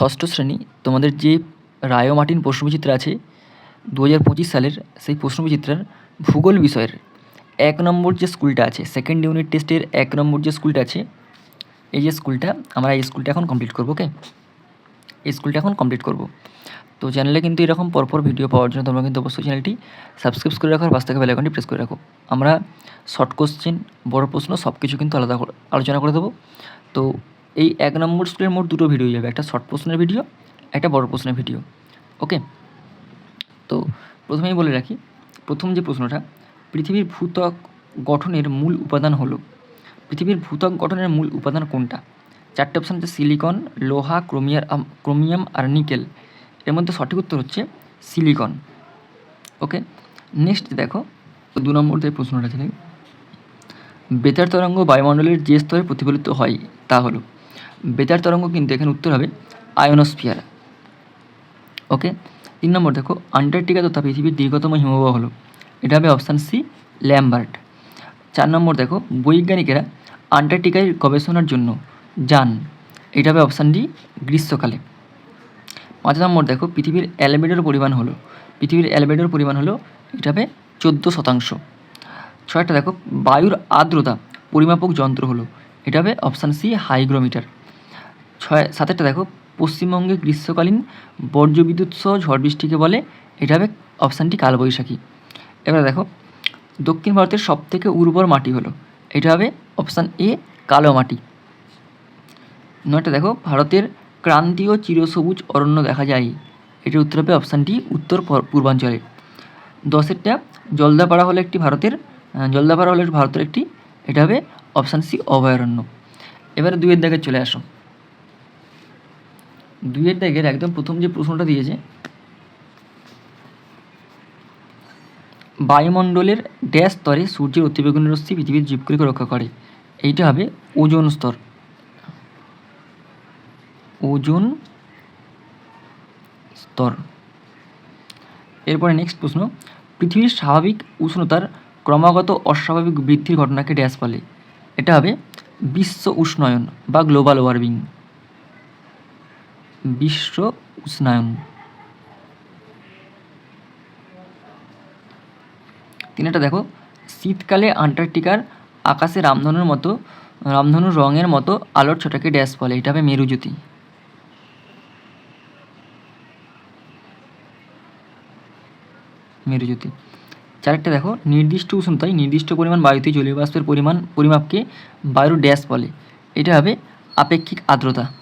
ষষ্ঠ শ্রেণি, তোমাদের যে রায় মার্টিন প্রশ্নবিচিত্র আছে দু হাজার পঁচিশ সালের সেই প্রশ্নবিচিত্রার ভূগোল বিষয়ের এক নম্বর যে স্কুলটা আছে সেকেন্ড ইউনিট টেস্টের এক নম্বর যে স্কুলটা আছে, এই যে স্কুলটা, আমরা এই স্কুলটা এখন কমপ্লিট করব ওকে এই স্কুলটা এখন কমপ্লিট করব। তো চ্যানেলে কিন্তু এরকম পরপর ভিডিও পাওয়ার জন্য তোমরা কিন্তু অবশ্যই চ্যানেলটি সাবস্ক্রাইব করে রাখো আর পাশ থেকে বেলাইকনটি প্রেস করে রাখো। আমরা শর্ট কোশ্চেন বড় প্রশ্ন সব কিছু কিন্তু আলাদা আলোচনা করে দেবো। তো এই এক নম্বর স্কুলের মোট দুটো ভিডিও যাবে, একটা শর্ট প্রশ্নের ভিডিও একটা বড় প্রশ্নের ভিডিও ওকে তো প্রথমেই বলে রাখি, প্রথম যে প্রশ্নটা, পৃথিবীর ভূত্বক গঠনের মূল উপাদান হলো, পৃথিবীর ভূত্বক গঠনের মূল উপাদান কোনটা? চারটে অপশান হচ্ছে সিলিকন লোহা ক্রোমিয়ার ক্রোমিয়াম আর নিকেল এর মধ্যে সঠিক উত্তর হচ্ছে সিলিকন ওকে নেক্সট দেখো দু নম্বর যে প্রশ্নটা ছিল বেতার তরঙ্গ বায়ুমণ্ডলের যে স্তরে প্রতিফলিত হয়, তা হলো বেতার তরঙ্গ কিন্তু এখানে উত্তর হবে আয়নোস্ফিয়ার ওকে তিন নম্বর দেখো, আন্টার্কটিকা তথা পৃথিবীর দীর্ঘতম হিমবাহ হলো। এটা হবে অপশান সি, ল্যাম্বার্ট। চার নম্বর দেখো, বৈজ্ঞানিকেরা আন্টার্কটিকায় গবেষণার জন্য যান। এটা হবে অপশান ডি, গ্রীষ্মকালে। পাঁচ নম্বর দেখো, পৃথিবীর অ্যালবেডোর পরিমাণ হলো। পৃথিবীর অ্যালবেডোর পরিমাণ হলো, এটা হবে চোদ্দ শতাংশ। ছয়টা দেখো, বায়ুর আর্দ্রতা পরিমাপক যন্ত্র হলো। এটা হবে অপশান সি, হাইগ্রোমিটার। ছয়, সাতেরটা দেখো, পশ্চিমবঙ্গে গ্রীষ্মকালীন বর্জ্যবিদ্যুৎ সহ ঝড় বৃষ্টিকে বলে, এটা হবে অপশানটি কালবৈশাখী। এবার দেখো, দক্ষিণ ভারতের সবথেকে উর্বর মাটি হলো, এটা হবে অপশান এ কালো মাটি। নয়টা দেখো, ভারতের ক্রান্তীয় চিরসবুজ অরণ্য দেখা যায়, এটির উত্তর হবে অপশানটি উত্তর পর- পূর্বাঞ্চলে। দশেরটা, জলদাপাড়া হলো একটি ভারতের জলদাপাড়া হলো ভারতের একটি, এটা হবে অপশান সি অভয়ারণ্য। এবারে দুইয়ের দাগে চলে আসো। দুইয়ের দাগের একদম প্রথম যে প্রশ্নটা দিয়েছে, বায়ুমণ্ডলের ড্যাশ স্তরে সূর্যের অতিবেগুনি রশ্মি পৃথিবীর জীবগুলিকে রক্ষা করে। এইটা হবে ওজোন স্তর। ওজোন স্তর। এরপরে নেক্সট প্রশ্ন, পৃথিবীর স্বাভাবিক উষ্ণতার ক্রমাগত অস্বাভাবিক বৃদ্ধির ঘটনাকে ড্যাশ বলে। এটা হবে বিশ্ব উষ্ণায়ন বা গ্লোবাল ওয়ার্মিং। বিশ্ব উষ্ণায়ন। তিনটা দেখো, শীতকালে আন্টার্কটিকার আকাশে রামধনুর মতো, রামধনুর রঙের মতো আলোর ছোটাকে ড্যাশ বলে। এটা হবে মেরুজ্যোতি। মেরুজ্যোতি। চারটা দেখো, নির্দিষ্ট উষ্ণতায় নির্দিষ্ট পরিমাণ বায়ুতে জলীয় বাষ্পের পরিমাণ, পরিমাপকে বায়ুর ড্যাশ বলে। এটা হবে আপেক্ষিক আর্দ্রতা।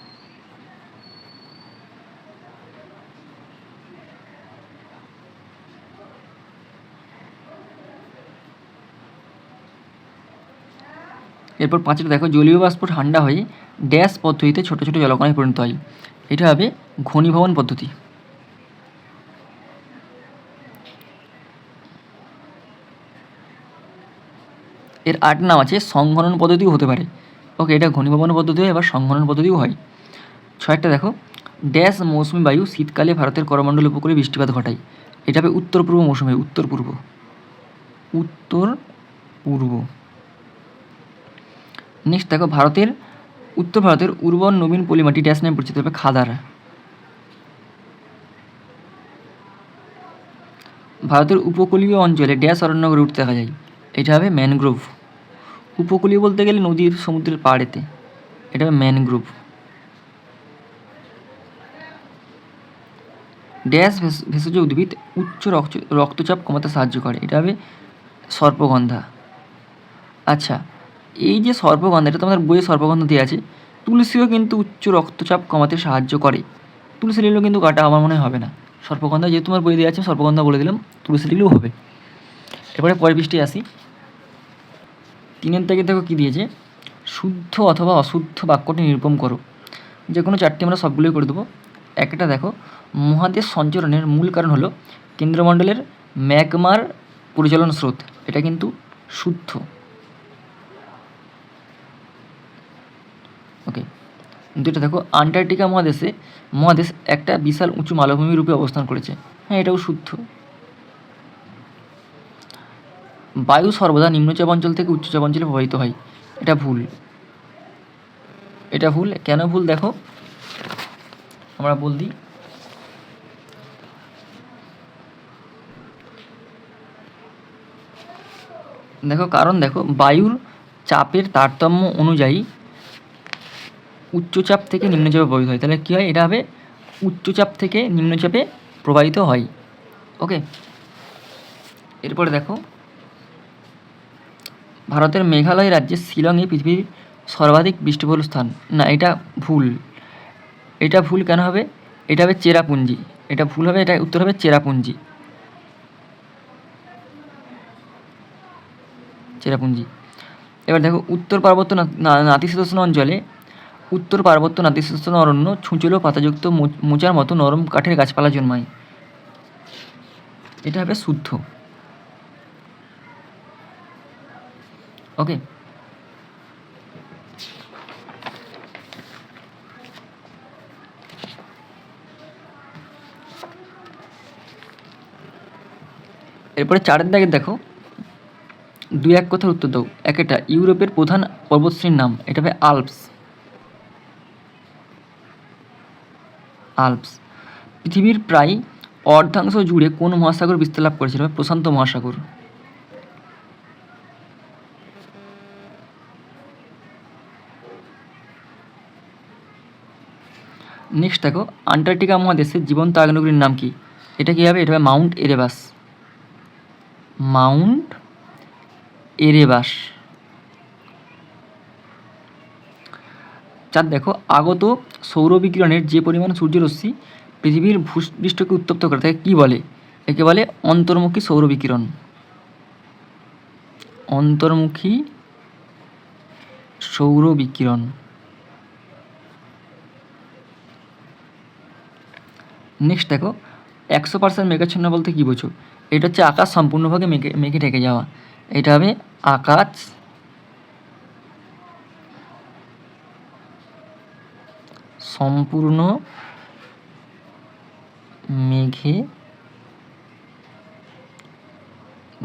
এরপর পাঁচটা দেখো, জলীয় বাষ্প ঠান্ডা হয়ে ড্যাশ পদ্ধতিতে ছোটো ছোটো জলকণায় পরিণত হয়। এটা হবে ঘনীভবন পদ্ধতি। এর আট নাম আছে, সংঘনন পদ্ধতিও হতে পারে। ওকে, এটা ঘনীভবন পদ্ধতি হয়, এবার সংঘনন পদ্ধতিও হয়। ছয়টা দেখো, ড্যাশ মৌসুমি বায়ু শীতকালে ভারতের করমণ্ডল উপকূলে বৃষ্টিপাত ঘটায়। এটা হবে উত্তর পূর্ব মৌসুমি উত্তর পূর্ব। উত্তর পূর্ব। নেক্সট দেখো ভারতের, উত্তর ভারতের উর্বর নবীন পলিমাটি ড্যাশ নামে পরিচিত হবে খাদার। ভারতের উপকূলীয় অঞ্চলে ড্যাশ অরণ্য উঠতে দেখা যায়। এটা হবে ম্যানগ্রোভ। উপকূলীয় বলতে গেলে নদীর সমুদ্রের পাড়েতে। এটা হবে ম্যানগ্রোভ। ড্যাশ ভেষ- ভেষজ উদ্ভিদ উচ্চ রক্ত- রক্তচাপ কমাতে সাহায্য করে। এটা হবে সর্পগন্ধা। আচ্ছা এই যে সর্পগন্ধা, এটা তোমাদের বইয়ে সর্পগন্ধা দেওয়া আছে, তুলসীও কিন্তু উচ্চ রক্তচাপ কমাতে সাহায্য করে। তুলসী লিলেও কিন্তু কাটা আমার মনে হবে না। সর্পগন্ধা যেহেতু তোমার বই দেওয়া আছে, সর্পগন্ধা বলে দিলাম, তুলসী লিলেও হবে। এবারে পরের পৃষ্ঠে আসি। তিনের থেকে দেখো কী দিয়েছে? শুদ্ধ অথবা অশুদ্ধ বাক্যটি নিরূপণ করো। যে কোনো চারটি আমরা সবগুলোই করে দেবো। একটা দেখো, মহাদেশ সঞ্চরণের মূল কারণ হলো কেন্দ্রমণ্ডলের ম্যাগমার পরিচালন স্রোত। এটা কিন্তু শুদ্ধ। ওকে দুটো দেখো, আন্টার্কটিকা মহাদেশে, মহাদেশ একটা বিশাল উঁচু মালভূমি রূপে অবস্থান করেছে। হ্যাঁ এটাও শুদ্ধ। বায়ু সর্বদা নিম্নচাপ অঞ্চল থেকে উচ্চচাপ অঞ্চলে প্রবাহিত হয়। এটা ভুল। এটা ভুল। কেন ভুল দেখো? আমরা বল দিই। দেখো, কারণ দেখো, বায়ুর চাপের তারতম্য অনুযায়ী উচ্চচাপ থেকে নিম্নচাপে প্রবাহিত হয়। তাহলে কী হয়? এটা হবে উচ্চচাপ থেকে নিম্নচাপে প্রবাহিত হয়। ওকে? এরপরে দেখো। ভারতের মেঘালয় রাজ্যের শিলংয়ে পৃথিবীর সর্বাধিক বৃষ্টিবহুল স্থান। না, এটা ভুল। এটা ভুল কেন হবে? এটা হবে চেরাপুঞ্জি। এটা ভুল হবে এটা উত্তর হবে চেরাপুঞ্জি। চেরাপুঞ্জি। এবার দেখো, উত্তর পার্বত্য নাতিশীতোষ্ণ অঞ্চলে উত্তর পার্বত্য নাতিশীতোষ্ণ অরণ্য ছুঁচলো পাতাযুক্ত মোচার মতো নরম কাঠের গাছপালা জন্মায়। এটা হবে শুদ্ধ। ওকে এরপরে চারের দাগে দেখো। দুই এক কথার উত্তর দাও। একটা ইউরোপের প্রধান পর্বতশ্রেণীর নাম। এটা হবে আল্পস। আল্পস। পৃথিবীর প্রায় অর্ধাংশ জুড়ে কোন মহাসাগর বিস্তার লাভ করেছে এটা হবে প্রশান্ত মহাসাগর। নেক্সট দেখো, আন্টার্কটিকা মহাদেশের জীবন্ত আগ্নেয়গিরির নাম কি? এটা কী হবে? এটা হবে মাউন্ট এরেবাস। Mount Erebus. চার দেখো, আগত সৌরবিকিরণের যে পরিমাণ সূর্যরশ্মি পৃথিবীর ভূপৃষ্ঠকে উত্তপ্ত করে, তাকে কী বলে? একে বলে অন্তর্মুখী সৌরবিকিরণ। অন্তর্মুখী সৌরবিকিরণ। নেক্সট দেখো, একশো পার্সেন্ট মেঘাচ্ছন্ন বলতে কী বোঝো? এটা হচ্ছে আকাশ সম্পূর্ণভাবে মেঘে মেঘে ঢেকে যাওয়া। এটা হবে আকাশ সম্পূর্ণ মেঘে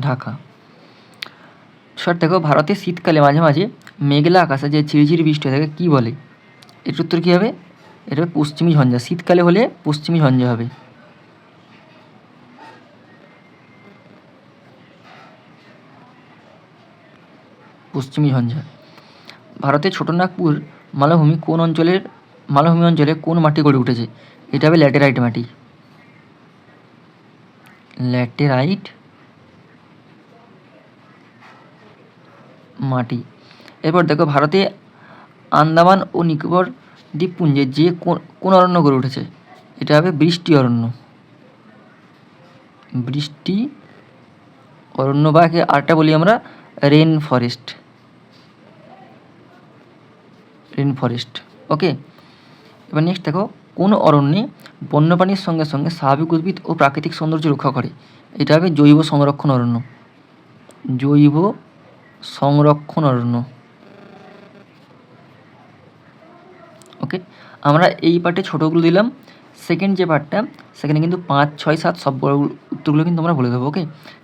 ঢাকা। স্যার দেখো, ভারতে শীতকালে মাঝে মাঝে মেঘলা আকাশে যে ঝিরিঝিরি বৃষ্টি হয়, তাকে কী বলে? এর উত্তর কী হবে? এটা পশ্চিমী ঝঞ্ঝা। শীতকালে হলে পশ্চিমী ঝঞ্ঝা হবে। পশ্চিমী ঝঞ্ঝা। ভারতের ছোটনাগপুর মালভূমি কোন অঞ্চলের মালভূমি অঞ্চলে কোন মাটি গড়ে উঠেছে? এটা হবে ল্যাটেরাইট মাটি। ল্যাটেরাইট মাটি। এরপর দেখো ভারতে আন্দামান ও নিকোবর দ্বীপপুঞ্জে যে কোন অরণ্য গড়ে উঠেছে? এটা হবে বৃষ্টি অরণ্য। বৃষ্টি অরণ্য বা আরেকটা বলি আমরা rain forest. Rain forest. Okay? এবার নেক্সট দেখো, কোন অরণ্যে বন্যপ্রাণীর সঙ্গে সঙ্গে স্বাভাবিক উদ্ভিদ ও প্রাকৃতিক সৌন্দর্য রক্ষা করে। এটা হবে জৈব সংরক্ষণ অরণ্য। জৈব সংরক্ষণ অরণ্য। ওকে আমরা এই পার্টে ছোটোগুলো দিলাম। সেকেন্ড যে পার্টটা, সেখানে কিন্তু পাঁচ, ছয়, সাত, সব বড় উত্তরগুলো কিন্তু আমরা বলে দেবো ওকে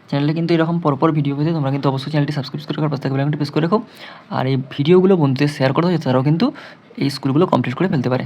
চ্যানেলে কিন্তু এরকম পরপর ভিডিও পেতে তোমরা কিন্তু অবশ্যই চ্যানেলটি সাবস্ক্রাইব করে রাখার পাশে থাকা বেলাইকনটি প্রেস করে রাখো। আর এই ভিডিওগুলো বন্ধুদের শেয়ার করতে তারাও কিন্তু এই স্কুলগুলো কমপ্লিট করে ফেলতে পারে।